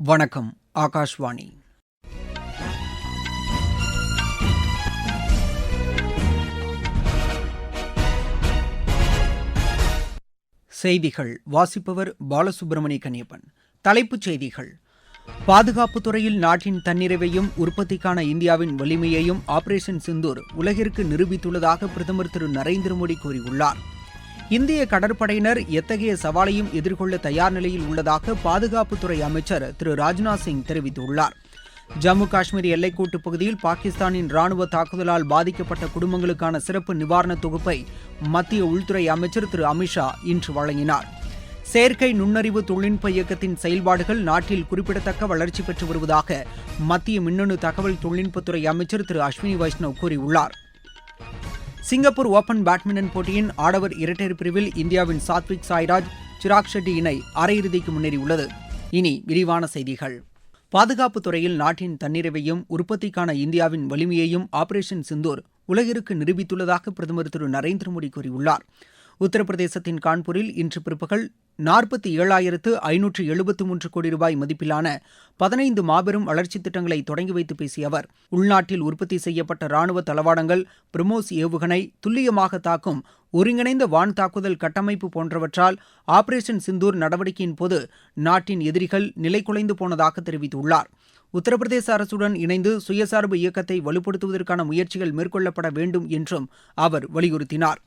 வணக்கம் ஆகாஷ்வாணி. செய்திகள் வாசிப்பவர் பாலசுப்பிரமணிய கண்ணியப்பன் தலைப்புச் செய்திகள். பாதுகாப்பு துறையில் நாட்டின் தன்னிறைவையும் உற்பத்திக்கான இந்தியாவின் வலிமையையும் ஆபரேஷன் சிந்தூர் உலகிற்கு நிரூபித்துள்ளதாக பிரதமர் திரு நரேந்திர மோடி கூறியுள்ளார். இந்திய கடற்படையினர் எத்தகைய சவாலையும் எதிர்கொள்ள தயார் நிலையில் உள்ளதாக பாதுகாப்புத்துறை அமைச்சர் திரு ராஜ்நாத் சிங் தெரிவித்துள்ளார். ஜம்மு காஷ்மீர் எல்லைக்கோட்டுப் பகுதியில் பாகிஸ்தானின் ராணுவ தாக்குதலால் பாதிக்கப்பட்ட குடும்பங்களுக்கான சிறப்பு நிவாரணத் தொகுப்பை மத்திய உள்துறை அமைச்சர் திரு அமித்ஷா இன்று வழங்கினார். செயற்கை நுண்ணறிவு தொழில்நுட்ப இயக்கத்தின் செயல்பாடுகள் நாட்டில் குறிப்பிடத்தக்க வளர்ச்சி பெற்று வருவதாக மத்திய மின்னணு தகவல் தொழில்நுட்பத்துறை அமைச்சர் திரு அஸ்வினி வைஷ்ணவ் கூறியுள்ளார். சிங்கப்பூர் ஓபன் பேட்மிண்டன் போட்டியின் ஆடவர் இரட்டையர் பிரிவில் இந்தியாவின் சாத்விக் சாய்ராஜ் சிராக் ஷெட்டி இணை அரையிறுதிக்கு முன்னேறியுள்ளது. இனி விரிவான செய்திகள். பாதுகாப்பு துறையில் நாட்டின் தன்னிறைவையும் உற்பத்திக்கான இந்தியாவின் வலிமையையும் ஆபரேஷன் சிந்தூர் உலகிற்கு நிரூபித்துள்ளதாக பிரதமர் திரு நரேந்திர மோடி கூறியுள்ளார். உத்தரப்பிரதேசத்தின் கான்பூரில் இன்று பிற்பகல் நாற்பத்தி ஏழாயிரத்து ஐநூற்று எழுபத்து மூன்று கோடி ரூபாய் மதிப்பிலான பதினைந்து மாபெரும் வளர்ச்சித் திட்டங்களை தொடங்கி வைத்து பேசிய அவர் உள்நாட்டில் உற்பத்தி செய்யப்பட்ட ராணுவ தளவாடங்கள் பிரம்மோஸ் ஏவுகணை துல்லியமாக தாக்கும் ஒருங்கிணைந்த வான் தாக்குதல் கட்டமைப்பு போன்றவற்றால் ஆபரேஷன் சிந்தூர் நடவடிக்கையின் போது நாட்டின் எதிரிகள் நிலை குலைந்து போனதாக தெரிவித்துள்ளார். உத்தரப்பிரதேச அரசுடன் இணைந்து சுயசார்பு இயக்கத்தை வலுப்படுத்துவதற்கான முயற்சிகள் மேற்கொள்ளப்பட வேண்டும் என்றும் அவர் வலியுறுத்தினார்.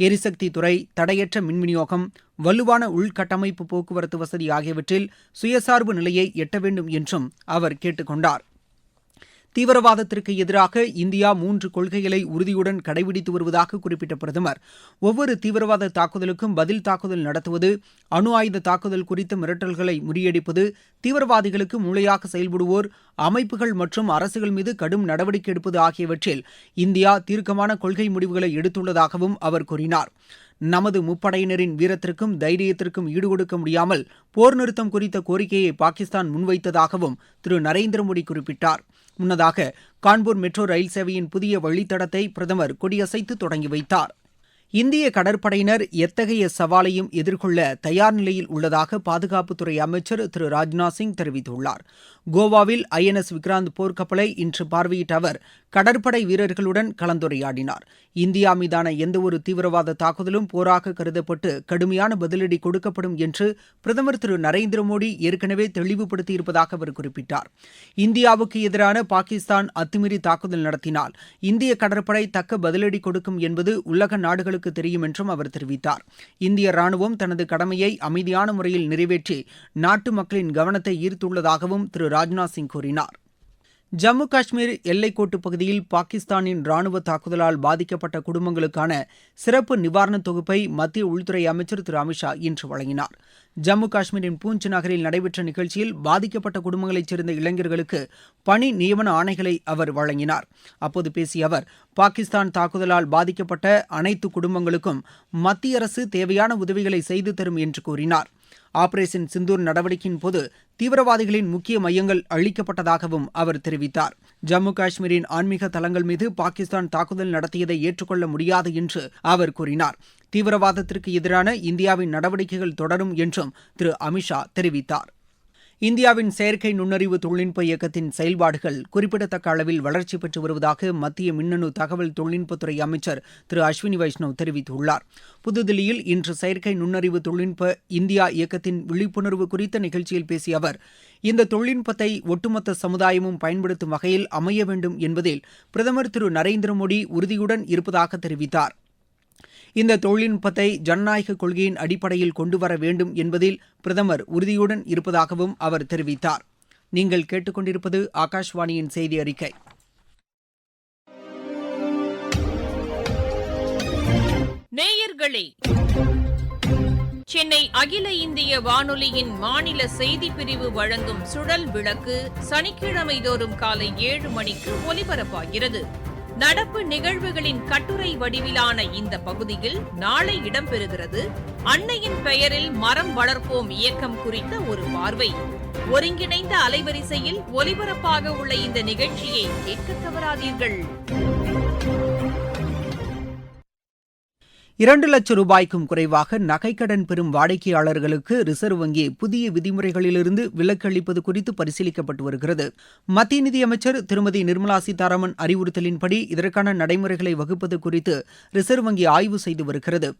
எரிசக்தி துறை தடையற்ற மின் விநியோகம் வலுவான உள்கட்டமைப்பு போக்குவரத்து வசதி ஆகியவற்றில் சுயசார்பு நிலையை எட்ட வேண்டும் என்றும் அவர் கேட்டுக் கொண்டார் தீவிரவாதத்திற்கு எதிராக இந்தியா மூன்று கொள்கைகளை உறுதியுடன் கடைபிடித்து வருவதாக குறிப்பிட்ட பிரதமர். ஒவ்வொரு தீவிரவாத தாக்குதலுக்கும் பதில் தாக்குதல் நடத்துவது அணு ஆயுத தாக்குதல் குறித்த மிரட்டல்களை முறியடிப்பது தீவிரவாதிகளுக்கு மூளையாக செயல்படுவோர் அமைப்புகள் மற்றும் அரசுகள் மீது கடும் நடவடிக்கை எடுப்பது ஆகியவற்றில் இந்தியா தீர்க்கமான கொள்கை முடிவுகளை எடுத்துள்ளதாகவும் அவர் கூறினார். நமது முப்படையினரின் வீரத்திற்கும் தைரியத்திற்கும் ஈடுகொடுக்க முடியாமல் போர் நிறுத்தம் குறித்த கோரிக்கையை பாகிஸ்தான் முன்வைத்ததாகவும் திரு நரேந்திர மோடி குறிப்பிட்டார். முன்னதாக கான்பூர் மெட்ரோ ரயில் சேவையின் புதிய வழித்தடத்தை பிரதமர் கொடியசைத்து தொடங்கி வைத்தார். இந்திய கடற்படையினர் எத்தகைய சவாலையும் எதிர்கொள்ள தயார் நிலையில் உள்ளதாக பாதுகாப்புத்துறை அமைச்சர் திரு ராஜ்நாத் சிங் தெரிவித்துள்ளார். கோவாவில் ஐ என் எஸ் விக்ராந்த் போர்க்கப்பலை இன்று பார்வையிட்ட அவர் கடற்படை வீரர்களுடன் கலந்துரையாடினார். இந்தியா மீதான எந்தவொரு தீவிரவாத தாக்குதலும் போராக கருதப்பட்டு கடுமையான பதிலடி கொடுக்கப்படும் என்று பிரதமர் திரு நரேந்திர மோடி ஏற்கனவே தெளிவுபடுத்தியிருப்பதாக அவர் குறிப்பிட்டார். இந்தியாவுக்கு எதிரான பாகிஸ்தான் அத்துமீறி தாக்குதல் நடத்தினால் இந்திய கடற்படை தக்க பதிலடி கொடுக்கும் என்பது உலக நாடுகளுக்கு தெரியும் என்றும் அவர் தெரிவித்தார். இந்திய ராணுவம் தனது கடமையை அமைதியான முறையில் நிறைவேற்றி நாட்டு மக்களின் கவனத்தை ஈர்த்துள்ளதாகவும் திரு ராஜ்நாத் சிங் கூறினார். ஜம்மு காஷ்மீர் எல்லைக்கோட்டுப் பகுதியில் பாகிஸ்தானின் ராணுவ தாக்குதலால் பாதிக்கப்பட்ட குடும்பங்களுக்கான சிறப்பு நிவாரணத் தொகுப்பை மத்திய உள்துறை அமைச்சர் திரு அமித்ஷா இன்று வழங்கினார். ஜம்மு காஷ்மீரின் பூஞ்ச் நகரில் நடைபெற்ற நிகழ்ச்சியில் பாதிக்கப்பட்ட குடும்பங்களைச் சேர்ந்த இளைஞர்களுக்கு பணி நியமன ஆணைகளை அவர் வழங்கினார். அப்போது பேசிய அவர் பாகிஸ்தான் தாக்குதலால் பாதிக்கப்பட்ட அனைத்து குடும்பங்களுக்கும் மத்திய அரசு தேவையான உதவிகளை செய்து தரும் என்று கூறினார். ஆபரேஷன் சிந்தூர் நடவடிக்கையின் போது தீவிரவாதிகளின் முக்கிய மையங்கள் அழிக்கப்பட்டதாகவும் அவர் தெரிவித்தார். ஜம்மு காஷ்மீரின் ஆன்மீக தலங்கள் மீது பாகிஸ்தான் தாக்குதல் நடத்தியதை ஏற்றுக்கொள்ள முடியாது என்று அவர் கூறினார். தீவிரவாதத்திற்கு எதிரான இந்தியாவின் நடவடிக்கைகள் தொடரும் என்றும் திரு அமித்ஷா தெரிவித்தார். இந்தியாவின் செயற்கை நுண்ணறிவு தொழில்நுட்ப இயக்கத்தின் செயல்பாடுகள் குறிப்பிடத்தக்க அளவில் வளர்ச்சி பெற்று வருவதாக மத்திய மின்னணு தகவல் தொழில்நுட்பத்துறை அமைச்சர் திரு அஸ்வினி வைஷ்ணவ் தெரிவித்துள்ளார். புதுதில்லியில் இன்று செயற்கை நுண்ணறிவு தொழில்நுட்ப இந்தியா இயக்கத்தின் விழிப்புணர்வு குறித்த நிகழ்ச்சியில் பேசிய அவர் இந்த தொழில்நுட்பத்தை ஒட்டுமொத்த சமுதாயமும் பயன்படுத்தும் வகையில் அமைய வேண்டும் என்பதில் பிரதமர் திரு நரேந்திர மோடி உறுதியுடன் இருப்பதாக தெரிவித்தார். இந்த தொழில்நுட்பத்தை ஜனநாயக கொள்கையின் அடிப்படையில் கொண்டுவர வேண்டும் என்பதில் பிரதமர் உறுதியுடன் இருப்பதாகவும் அவர் தெரிவித்தார். நீங்கள் கேட்டுக்கொண்டிருப்பது ஆகாஷ்வாணியின் செய்தி அறிக்கை. நேயர்களே சென்னை அகில இந்திய வானொலியின் மாநில செய்திப் பிரிவு வழங்கும் சுழல் விளக்கு சனிக்கிழமை தோறும் காலை ஏழு மணிக்கு ஒலிபரப்பாகிறது. நடப்பு நிகழ்வுகளின் கட்டுரை வடிவிலான இந்த பகுதியில் நாளை இடம்பெறுகிறது. அன்னையின் பெயரில் மரம் வளர்ப்போம் இயக்கம் குறித்த ஒரு பார்வை. ஒருங்கிணைந்த அலைவரிசையில் ஒலிபரப்பாக உள்ள இந்த நிகழ்ச்சியை கேட்க தவறாதீர்கள். இரண்டு லட்சம் ரூபாய்க்கும் குறைவாக நகைக்கடன் பெறும் வாடிக்கையாளர்களுக்கு ரிசர்வ் வங்கி புதிய விதிமுறைகளிலிருந்து விலக்கு அளிப்பது குறித்து பரிசீலிக்கப்பட்டு வருகிறது. மத்திய நிதியமைச்சர் திருமதி நிர்மலா சீதாராமன் அறிவுறுத்தலின்படி இதற்கான நடைமுறைகளை வகுப்பது குறித்து ரிசர்வ் வங்கி ஆய்வு செய்து வருகிறது.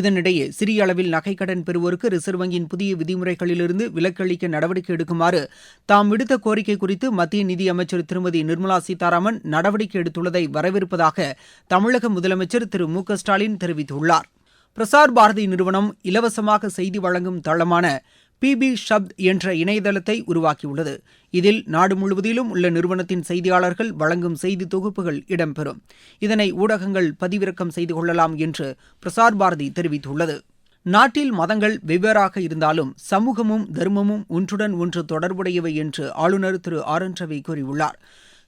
இதனிடையே சிறிய அளவில் நகைக்கடன் பெறுவோருக்கு ரிசர்வ் வங்கியின் புதிய விதிமுறைகளிலிருந்து விலக்கு அளிக்க நடவடிக்கை எடுக்குமாறு தாம் விடுத்த கோரிக்கை குறித்து மத்திய நிதியமைச்சர் திருமதி நிர்மலா சீதாராமன் நடவடிக்கை எடுத்துள்ளதை வரவேற்பதாக தமிழக முதலமைச்சர் திரு மு க ஸ்டாலின் தெரிவித்துள்ளார். தெரிவித்துள்ளார் பிரசார் பாரதி நிறுவனம் இலவசமாக செய்தி வழங்கும் தளமான பிபி ஷப்த் என்ற இணையதளத்தை உருவாக்கியுள்ளது. இதில் நாடு முழுவதிலும் உள்ள நிறுவனத்தின் செய்தியாளர்கள் வழங்கும் செய்தி தொகுப்புகள் இடம்பெறும். இதனை ஊடகங்கள் பதிவிறக்கம் செய்து கொள்ளலாம் என்று பிரசார் பாரதி தெரிவித்துள்ளது. நாட்டில் மதங்கள் வெவ்வேறாக இருந்தாலும் சமூகமும் தர்மமும் ஒன்றுடன் ஒன்று தொடர்புடையவை என்று ஆளுநர் திரு ஆர் என் ரவி கூறியுள்ளார்.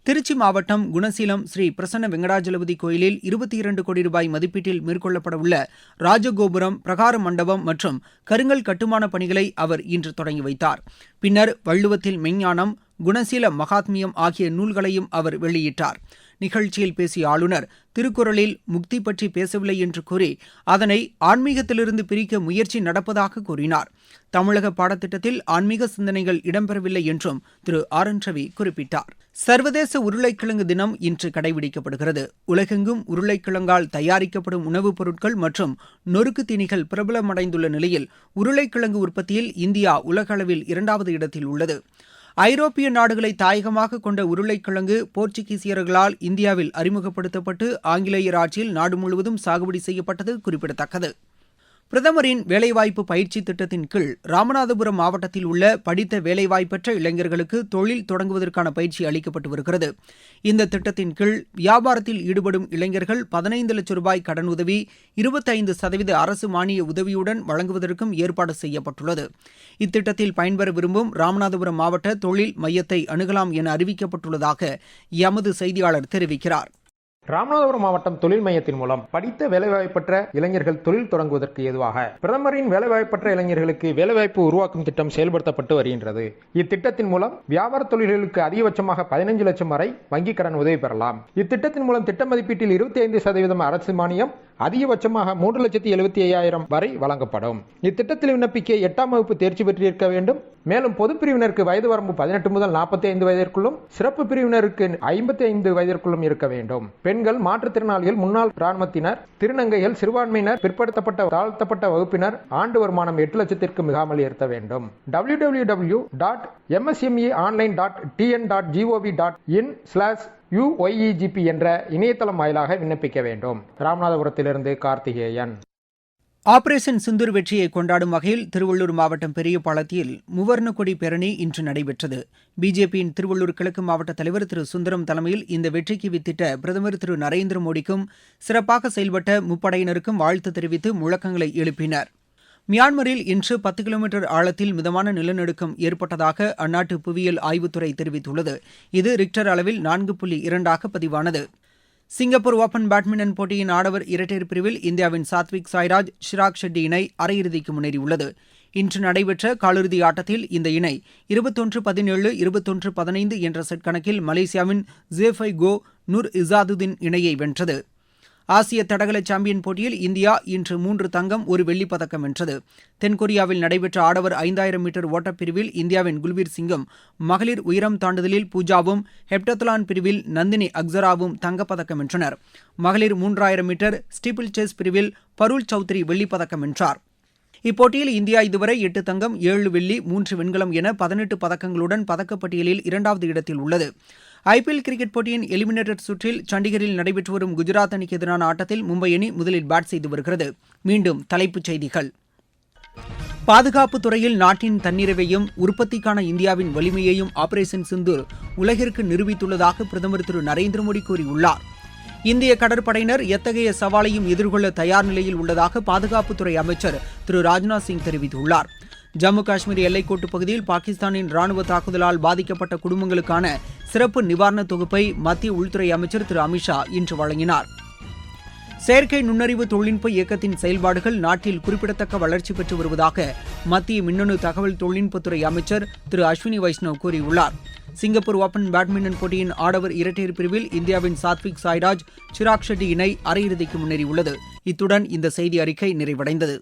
திருச்சி மாவட்டம் குணசீலம் ஸ்ரீ பிரசன்ன வெங்கடாஜலபதி கோயிலில் இருபத்தி இரண்டு கோடி ரூபாய் மதிப்பீட்டில் மேற்கொள்ளப்படவுள்ள ராஜகோபுரம் பிரகார மண்டபம் மற்றும் கருங்கல் கட்டுமான பணிகளை அவர் இன்று தொடங்கி வைத்தார். பின்னர் வள்ளுவத்தில் மெஞ்ஞானம் குணசீல மகாத்மியம் ஆகிய நூல்களையும் அவர் வெளியிட்டார். நிகழ்ச்சியில் பேசிய ஆளுநர் திருக்குறளில் முக்தி பற்றி பேசவில்லை என்று கூறி அதனை ஆன்மீகத்திலிருந்து பிரிக்க முயற்சி நடப்பதாக கூறினார். தமிழக பாடத்திட்டத்தில் ஆன்மீக சிந்தனைகள் இடம்பெறவில்லை என்றும் திரு ஆர் என் ரவி குறிப்பிட்டார். சர்வதேச உருளைக்கிழங்கு தினம் இன்று கடைபிடிக்கப்படுகிறது. உலகெங்கும் உருளைக்கிழங்கால் தயாரிக்கப்படும் உணவுப் பொருட்கள் மற்றும் நொறுக்கு தீனிகள் பிரபலமடைந்துள்ள நிலையில் உருளைக்கிழங்கு உற்பத்தியில் இந்தியா உலக அளவில் இரண்டாவது இடத்தில் உள்ளது. ஐரோப்பிய நாடுகளை தாயகமாக கொண்ட உருளைக்கிழங்கு போர்ச்சுகீசியர்களால் இந்தியாவில் அறிமுகப்படுத்தப்பட்டு ஆங்கிலேயர் ஆட்சியில் நாடு முழுவதும் சாகுபடி செய்யப்பட்டது குறிப்பிடத்தக்கது. பிரதமரின் வேலைவாய்ப்பு பயிற்சி திட்டத்தின் கீழ் ராமநாதபுரம் மாவட்டத்தில் உள்ள படித்த வேலைவாய்ப்பற்ற இளைஞர்களுக்கு தொழில் தொடங்குவதற்கான பயிற்சி அளிக்கப்பட்டு வருகிறது. இந்த திட்டத்தின் கீழ் வியாபாரத்தில் ஈடுபடும் இளைஞர்கள் பதினைந்து லட்சம் ரூபாய் கடனுதவி இருபத்தைந்து சதவீத அரசு மானிய உதவியுடன் வழங்குவதற்கும் ஏற்பாடு செய்யப்பட்டுள்ளது. இத்திட்டத்தில் பயன்பெற விரும்பும் ராமநாதபுரம் மாவட்ட தொழில் மையத்தை அணுகலாம் என அறிவிக்கப்பட்டுள்ளதாக எமது செய்தியாளர் தெரிவிக்கிறார். ராமநாதபுரம் மாவட்டம் தொழில் மையத்தின் மூலம் படித்த வேலைவாய்ப்பற்ற இளைஞர்கள் தொழில் தொடங்குவதற்கு ஏதுவாக பிரதமரின் வேலைவாய்ப்பற்ற இளைஞர்களுக்கு வேலைவாய்ப்பு உருவாக்கும் திட்டம் செயல்படுத்தப்பட்டு வருகின்றது. இத்திட்டத்தின் மூலம் வியாபார தொழில்களுக்கு அதிகபட்சமாக பதினைஞ்சு லட்சம் வரை வங்கிக் கடன் உதவி பெறலாம். இத்திட்டத்தின் மூலம் திட்ட மதிப்பீட்டில் இருபத்தி ஐந்து சதவீதம் அரசு மானியம் அதிகபட்சமாக மூன்று லட்சத்தி எழுபத்தி ஐயாயிரம் வரை வழங்கப்படும். இத்திட்டத்தில் விண்ணப்பிக்க எட்டாம் வகுப்பு தேர்ச்சி பெற்றிருக்க வேண்டும். மேலும் பொது பிரிவினருக்கு வயது வரம்பு பதினெட்டு முதல் நாற்பத்தி ஐந்து வயதிற்குள்ளும் சிறப்பு பிரிவினருக்கு ஐம்பத்தி ஐந்து வயதிற்குள்ளும் இருக்க வேண்டும். பெண்கள் மாற்றுத்திறனாளிகள் முன்னாள் ராணுவத்தினர் திருநங்கைகள் சிறுபான்மையினர் பிற்படுத்தப்பட்ட தாழ்த்தப்பட்ட வகுப்பினர் ஆண்டு வருமானம் எட்டு லட்சத்திற்கு மிகாமல் இருத்த வேண்டும். W W W dot M S M E online dot T N dot G O V dot in slash U Y E G P என்ற இணையதளம் வாயிலாக விண்ணப்பிக்க வேண்டும். ராமநாதபுரத்திலிருந்து கார்த்திகேயன். ஆபரேஷன் சிந்தூர் வெற்றியை கொண்டாடும் வகையில் திருவள்ளூர் மாவட்டம் பெரியபாளையத்தில் மூவர்ணக்கொடி பேரணி இன்று நடைபெற்றது. பிஜேபியின் திருவள்ளூர் கிழக்கு மாவட்ட தலைவர் திரு சுந்தரம் தலைமையில் இந்த வெற்றிக்கு வித்திட்ட பிரதமர் திரு நரேந்திர மோடிக்கும் சிறப்பாக செயல்பட்ட முப்படையினருக்கும் வாழ்த்து தெரிவித்து முழக்கங்களை எழுப்பினர். மியான்மரில் இன்று பத்து கிலோமீட்டர் ஆழத்தில் மிதமான நிலநடுக்கம் ஏற்பட்டதாக அந்நாட்டு புவியியல் ஆய்வுத்துறை தெரிவித்துள்ளது. இது ரிக்டர் அளவில் நான்கு புள்ளி இரண்டாக பதிவானது. சிங்கப்பூர் ஓபன் பேட்மிண்டன் போட்டியின் ஆடவர் இரட்டையர் பிரிவில் இந்தியாவின் சாத்விக் சாய்ராஜ் ஷிராக் ஷெட்டி இணை அரையிறுதிக்கு முன்னேறியுள்ளது. இன்று நடைபெற்ற காலிறுதி ஆட்டத்தில் இந்த இணை இருபத்தொன்று பதினேழு இருபத்தொன்று பதினைந்து என்ற செட் கணக்கில் மலேசியாவின் ஜேஃபை கோ நூர் இசாதுதீன் இணையை வென்றது. ஆசிய தடகள சாம்பியன் போட்டியில் இந்தியா இன்று மூன்று தங்கம் ஒரு வெள்ளிப் பதக்கம் வென்றது. தென்கொரியாவில் நடைபெற்ற ஆடவர் ஐந்தாயிரம் மீட்டர் ஓட்டப்பிரிவில் இந்தியாவின் குல்பீர் சிங்கும் மகளிர் உயரம் தாண்டுதலில் பூஜாவும் ஹெப்டத்லான் பிரிவில் நந்தினி அக்ஸராவும் தங்கப்பதக்கம் வென்றனர். மகளிர் மூன்றாயிரம் மீட்டர் ஸ்டீபிள் செஸ் பிரிவில் பருள் சௌத்ரி வெள்ளிப் பதக்கம் வென்றார். இப்போட்டியில் இந்தியா இதுவரை எட்டு தங்கம் ஏழு வெள்ளி மூன்று வெண்கலம் என பதினெட்டு பதக்கங்களுடன் பதக்கப்பட்டியலில் இரண்டாவது இடத்தில் உள்ளது. ஐபிஎல் கிரிக்கெட் போட்டியின் எலிமினேட்டர் சுற்றில் சண்டிகரில் நடைபெற்று வரும் குஜராத் அணிக்கு எதிரான ஆட்டத்தில் மும்பை அணி முதலில் பேட் செய்து வருகிறது. மீண்டும் தலைப்புச் செய்திகள். பாதுகாப்பு துறையில் நாட்டின் தன்னிறைவையும் உற்பத்திக்கான இந்தியாவின் வலிமையையும் ஆபரேஷன் சிந்தூர் உலகிற்கு நிரூபித்துள்ளதாக பிரதமர் திரு நரேந்திர மோடி கூறியுள்ளார். இந்திய கடற்படையினர் எத்தகைய சவாலையும் எதிர்கொள்ள தயார் நிலையில் உள்ளதாக பாதுகாப்புத்துறை அமைச்சர் திரு ராஜ்நாத் சிங் தெரிவித்துள்ளார். ஜம்மு காஷ்மீர் எல்லைக்கோட்டு பகுதியில் பாகிஸ்தானின் ராணுவ தாக்குதலால் பாதிக்கப்பட்ட குடும்பங்களுக்கான சிறப்பு நிவாரண தொகுப்பை மத்திய உள்துறை அமைச்சர் திரு அமித்ஷா இன்று வழங்கினார். செயற்கை நுண்ணறிவு தொழில்நுட்ப இயக்கத்தின் செயல்பாடுகள் நாட்டில் குறிப்பிடத்தக்க வளர்ச்சி பெற்று வருவதாக மத்திய மின்னணு தகவல் தொழில்நுட்பத்துறை அமைச்சர் திரு அஸ்வினி வைஷ்ணவ் கூறியுள்ளார். சிங்கப்பூர் ஓபன் பேட்மிண்டன் போட்டியின் ஆடவர் இரட்டையர் பிரிவில் இந்தியாவின் சாத்விக் சாய்ராஜ் சிராக் ஷெட்டி இணை அரையிறுதிக்கு முன்னேறியுள்ளது. இத்துடன் இந்த செய்தி அறிக்கை நிறைவடைந்தது.